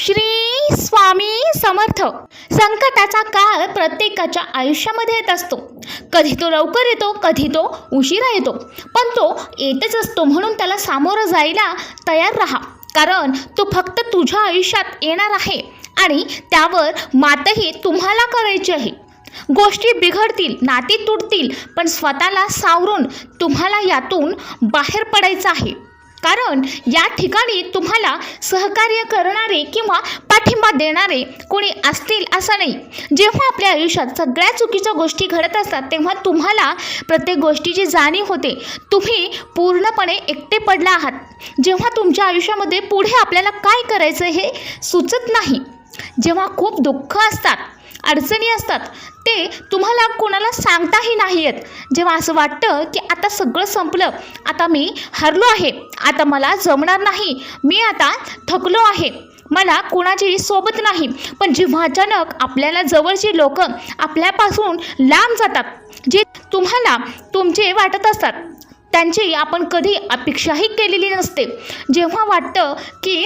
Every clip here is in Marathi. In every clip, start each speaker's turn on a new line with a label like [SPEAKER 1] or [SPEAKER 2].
[SPEAKER 1] श्री स्वामी समर्थ. संकटाचा काळ प्रत्येकाच्या आयुष्यामध्ये येत असतो. कधी तो लवकर येतो कधी तो उशिरा येतो. पण तो येतच असतो म्हणून त्याला सामोरं जायला तयार राहा. कारण तो फक्त तुझ्या आयुष्यात येणार आहे आणि त्यावर मातही तुम्हाला करायची आहे. गोष्टी बिघडतील नाती तुटतील पण स्वतःला सावरून तुम्हाला यातून बाहेर पडायचं आहे. कारण या ठिकाणी तुम्हाला सहकार्य करणारे किंवा पाठिंबा देणारे कोणी असतील असं नाही. जेव्हा आपल्या आयुष्यात सगळ्या चुकीच्या गोष्टी घडत असतात तेव्हा तुम्हाला प्रत्येक गोष्टीची जाणीव होते. तुम्ही पूर्णपणे एकटे पडला आहात. जेव्हा तुमच्या आयुष्यामध्ये पुढे आपल्याला काय करायचं हे सुचत नाही. जेव्हा खूप दुःख असतात अडचणी असतात. ते तुम्हाला कोणाला सांगताही नाही आहेत जेव्हा असं वाटतं की आता सगळं संपलं आता मी हरलो आहे आता मला जमणार नाही मी आता थकलो आहे. मला कोणाचीही सोबत नाही. पण जेव्हा अचानक आपल्याला जवळची लोक आपल्यापासून लांब जातात जे तुम्हाला तुमचे वाटत असतात त्यांची आपण कधी अपेक्षाही केलेली नसते. जेव्हा वाटतं की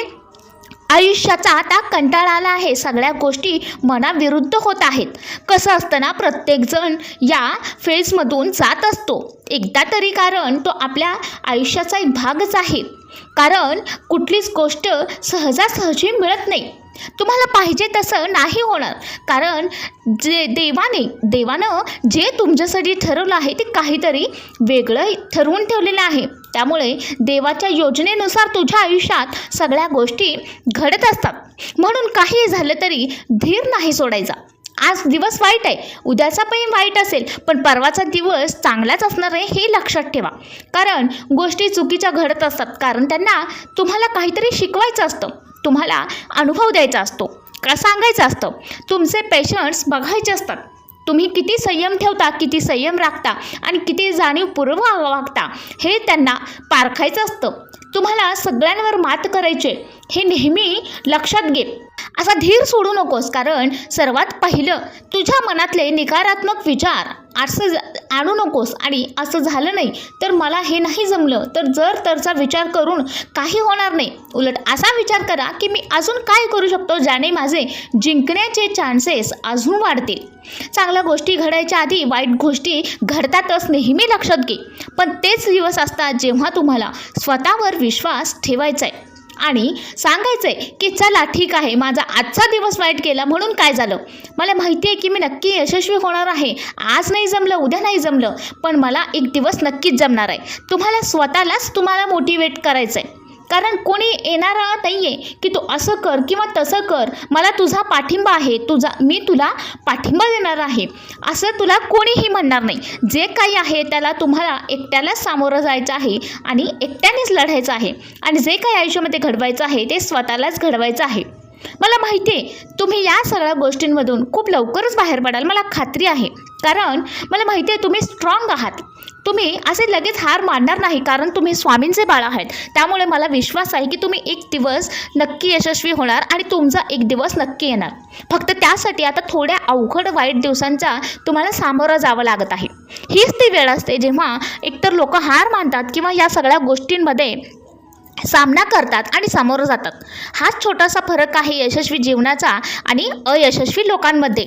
[SPEAKER 1] आयुष्याचा आता कंटाळा आला आहे. सगळ्या गोष्टी मनाविरुद्ध होत आहेत. कसं असताना प्रत्येकजण या फेजमधून जात असतो. एकदा तरी कारण तो आपल्या आयुष्याचा एक भागच आहे. कारण कुठलीच गोष्ट सहजासहजी मिळत नाही. तुम्हाला पाहिजे तसं नाही होणार. कारण जे देवाने देवानं जे तुमच्यासाठी ठरवलं आहे ते काहीतरी वेगळं ठरवून ठेवलेलं आहे. त्यामुळे देवाच्या योजनेनुसार तुझ्या आयुष्यात सगळ्या गोष्टी घडत असतात. म्हणून काही झालं तरी धीर नाही सोडायचा. आज दिवस वाईट आहे उद्याचा पण वाईट असेल पण परवाचा दिवस चांगलाच असणार आहे हे लक्षात ठेवा. कारण गोष्टी चुकीच्या घडत असतात कारण त्यांना तुम्हाला काहीतरी शिकवायचं असतं. तुम्हाला अनुभव द्यायचा असतो का सांगायचं असतं. तुमचे पेशंट्स बघायचे असतात. तुम्ही किती संयम ठेवता किती संयम राखता आणि किती जाणीवपूर्व वागता हे त्यांना पारखायचं असतं. तुम्हाला सगळ्यांवर मात करायचे हे नेहमी लक्षात घे. असा धीर सोडू नकोस कारण सर्वात पहिलं तुझ्या मनातले निकारात्मक विचार असं आणू नकोस आणि असं झालं नाही तर मला हे नाही जमलं तर जर तरचा विचार करून काही होणार नाही. उलट असा विचार करा की मी अजून काय करू शकतो ज्याने माझे जिंकण्याचे चान्सेस अजून वाढतील. चांगल्या गोष्टी घडायच्या आधी वाईट गोष्टी घडतातच नेहमी लक्षात घे. पण तेच दिवस असतात जेव्हा तुम्हाला स्वतःवर विश्वास ठेवायचा आहे आणि सांगायचं आहे की चला ठीक आहे माझा आजचा दिवस वाईट गेला म्हणून काय झालं? मला माहिती आहे की मी नक्की यशस्वी होणार आहे. आज नाही जमलं उद्या नाही जमलं पण मला एक दिवस नक्कीच जमणार आहे. तुम्हाला स्वतःलाच तुम्हाला मोटिवेट करायचं आहे कारण कोणी येणारा नाही आहे की तू असं कर किंवा तसं कर. मला तुझा पाठिंबा आहे. तुझा मी तुला पाठिंबा देणार आहे. असं तुला कोणीही म्हणणार नाही. जे काही आहे त्याला तुम्हाला एकट्यालाच सामोरं जायचं आहे आणि एकट्यानेच लढायचं आहे. आणि जे काही आयुष्यामध्ये घडवायचं आहे ते स्वतःलाच घडवायचं आहे. मला माहिती आहे तुम्ही या सगळ्या गोष्टींमधून खूप लवकरच बाहेर पडाल. मला खात्री आहे. कारण मला माहिती आहे तुम्ही स्ट्रॉंग आहात. तुम्ही असे लगेच हार मानणार नाही कारण तुम्ही स्वामींचे बाळ आहात. त्यामुळे मला विश्वास आहे की तुम्ही एक दिवस नक्की यशस्वी होणार आणि तुमचा एक दिवस नक्की येणार. फक्त त्यासाठी आता थोड्या अवघड वाईट दिवसांचा तुम्हाला सामोरं जावं लागत आहे. हीच ती वेळ असते जेव्हा एकतर लोक हार मानतात किंवा या सगळ्या गोष्टींमध्ये सामना करतात आणि सामोरं जातात. हाच छोटासा फरक आहे यशस्वी जीवनाचा आणि अयशस्वी लोकांमध्ये.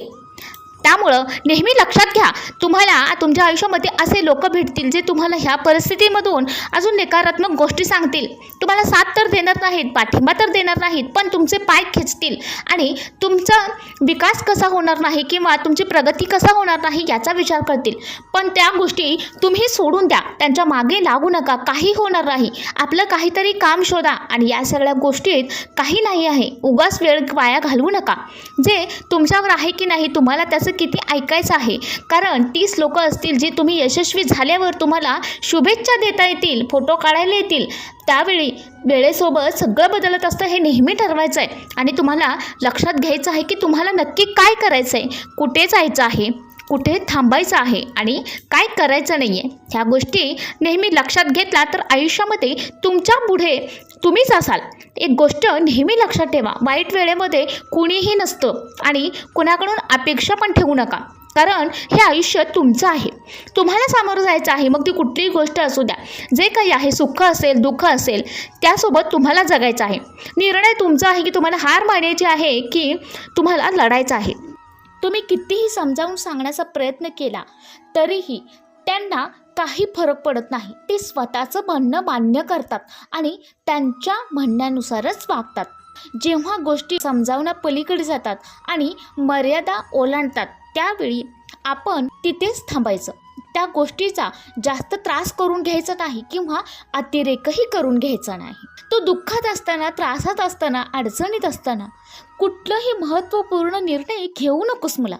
[SPEAKER 1] त्यामुळं नेहमी लक्षात घ्या तुम्हाला तुमच्या आयुष्यामध्ये असे लोक भेटतील जे तुम्हाला ह्या परिस्थितीमधून अजून नकारात्मक गोष्टी सांगतील. तुम्हाला साथ तर देणार नाहीत पाठिंबा तर देणार नाहीत पण तुमचे पाय खेचतील. आणि तुमचा विकास कसा होणार नाही किंवा तुमची प्रगती कसा होणार नाही याचा विचार करतील. पण त्या गोष्टी तुम्ही सोडून द्या. त्यांच्या मागे लागू नका. काही होणार नाही. आपलं काहीतरी काम शोधा. आणि या सगळ्या गोष्टीत काही नाही आहे. उगाच वेळ वाया घालवू नका. जे तुमच्यावर आहे की नाही तुम्हाला त्याचं किती ऐकायचं आहे? कारण तीस लोक असतील जी तुम्ही यशस्वी झाल्यावर तुम्हाला शुभेच्छा देता येतील फोटो काढायला येतील. त्यावेळी वेळेसोबत सगळं बदलत असतं हे नेहमी ठरवायचं आहे. आणि तुम्हाला लक्षात घ्यायचं आहे की तुम्हाला नक्की काय करायचं आहे कुठे जायचं आहे? कुठे थांबायचं आहे आणि काय करायचं नाही आहे ह्या गोष्टी नेहमी लक्षात घेतला तर आयुष्यामध्ये तुमच्यापुढे तुम्हीच असाल. एक गोष्ट नेहमी लक्षात ठेवा. वाईट वेळेमध्ये कुणीही नसतं आणि कुणाकडून अपेक्षा पण ठेवू नका. कारण हे आयुष्य तुमचं आहे. तुम्हाला सामोरं जायचं आहे. मग ती कुठलीही गोष्ट असू द्या. जे काही आहे सुख असेल दुःख असेल त्यासोबत तुम्हाला जगायचं आहे. निर्णय तुमचा आहे की तुम्हाला हार मानायची आहे की तुम्हाला लढायचं आहे. तुम्ही कितीही समजावून सांगण्याचा प्रयत्न केला तरीही त्यांना काही फरक पडत नाही. ते स्वतःचं म्हणणं मान्य करतात आणि त्यांच्या म्हणण्यानुसारच वागतात. जेव्हा गोष्टी समजावण्या पलीकडे जातात आणि मर्यादा ओलांडतात त्यावेळी आपण तिथेच थांबायचं. त्या गोष्टीचा जास्त त्रास करून घ्यायचा नाही किंवा अतिरेकही करून घ्यायचा नाही. तो दुःखात असताना त्रासात असताना अडचणीत असताना कुठलंही महत्त्वपूर्ण निर्णय घेऊ नकोस मला.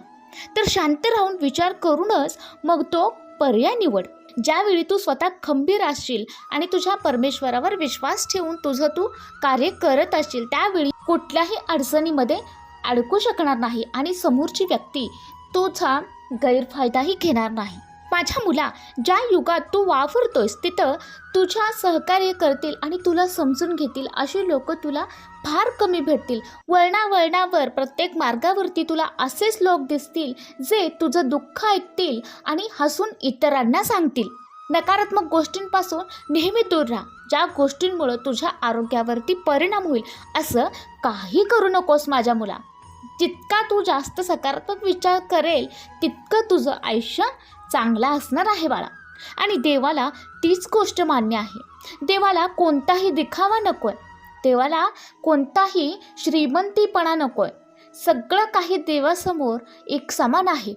[SPEAKER 1] तर शांत राहून विचार करूनच मग तो पर्याय निवड. ज्यावेळी तू स्वतः खंबीर असशील आणि तुझ्या परमेश्वरावर विश्वास ठेवून तुझं तू कार्य करत असशील त्यावेळी कुठल्याही अडचणीमध्ये अडकू शकणार नाही आणि समोरची व्यक्ती तुझा गैरफायदाही घेणार नाही. माझ्या मुला ज्या युगात तू वावरतोयस तिथं तुझ्या सहकार्य करतील आणि तुला समजून घेतील अशी लोक तुला फार कमी भेटतील. वळणावळणावर प्रत्येक मार्गावरती तुला असेच लोक दिसतील जे तुझं दुःख ऐकतील आणि हसून इतरांना सांगतील. नकारात्मक गोष्टींपासून नेहमी दूर राहा. ज्या गोष्टींमुळं तुझ्या आरोग्यावरती परिणाम होईल असं काही करू नकोस माझ्या मुला. जितका तू जास्त सकारात्मक विचार करेल तितकं तुझं आयुष्य चांगला असणार आहे बाळा. आणि देवाला तीच गोष्ट मान्य आहे. देवाला कोणताही दिखावा नको आहे देवाला कोणताही श्रीमंतीपणा नको आहे सगळं काही देवासमोर एक समान आहे.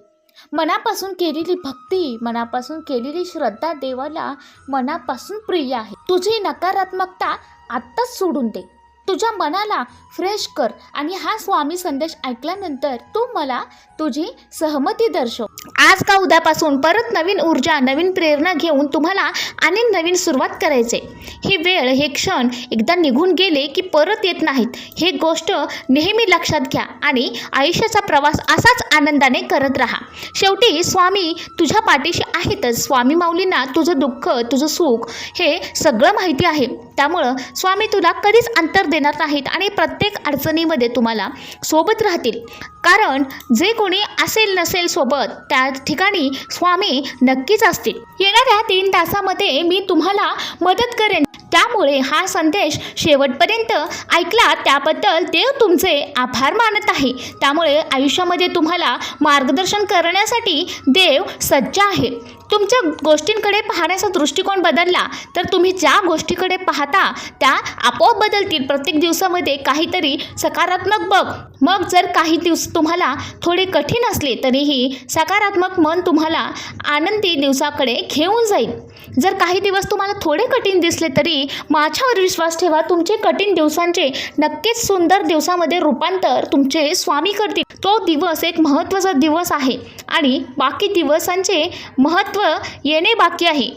[SPEAKER 1] मनापासून केलेली भक्ती मनापासून केलेली श्रद्धा देवाला मनापासून प्रिय आहे. तुझी नकारात्मकता आत्ताच सोडून दे. तुझ्या मनाला फ्रेश कर आणि हा स्वामी संदेश ऐकल्यानंतर तू मला तुझी सहमती दर्शव. आज का उद्यापासून परत नवीन ऊर्जा नवीन प्रेरणा घेऊन तुम्हाला आणि नवीन सुरुवात करायचे? ही वेळ हे क्षण एकदा निघून गेले की परत येत नाहीत. हे गोष्ट नेहमी लक्षात घ्या आणि आयुष्याचा प्रवास असाच आनंदाने करत राहा. शेवटी स्वामी तुझ्या पाठीशी आहेतच. स्वामी माऊलींना तुझं दुःख तुझं सुख हे सगळं माहिती आहे. त्यामुळं स्वामी तुला कधीच अंतर देणार नाहीत आणि प्रत्येक अडचणीमध्ये तुम्हाला सोबत राहतील. कारण जे कोणी असेल नसेल सोबत त्या ठिकाणी स्वामी नक्कीच असतील. येणाऱ्या तीन तासामध्ये मी तुम्हाला मदत करेन. त्यामुळे हा संदेश शेवटपर्यंत ऐकला त्याबद्दल देव तुमचे आभार मानत आहे. त्यामुळे आयुष्यामध्ये तुम्हाला मार्गदर्शन करण्यासाठी देव सज्ज आहे. तुमच्या गोष्टींकडे पाहण्याचा दृष्टिकोन बदलला तर तुम्ही ज्या गोष्टीकडे पाहता त्या आपोआप बदलतील. प्रत्येक दिवसामध्ये काहीतरी सकारात्मक बघ. मग जर काही दिवस तुम्हाला थोडे कठीण असले तरीही सकारात्मक मन तुम्हाला आनंदी दिवसाकडे घेऊन जाईल. जर काही दिवस तुम्हाला थोडे कठीण दिसले तरी माझ्यावर विश्वास ठेवा. तुमचे कठीण दिवसांचे नक्कीच सुंदर दिवसामध्ये रूपांतर तुमचे स्वामी करतील. तो दिवस एक महत्त्वाचा दिवस आहे. आणि बाकी दिवसांचे महत्त्व येणे बाकी आहे.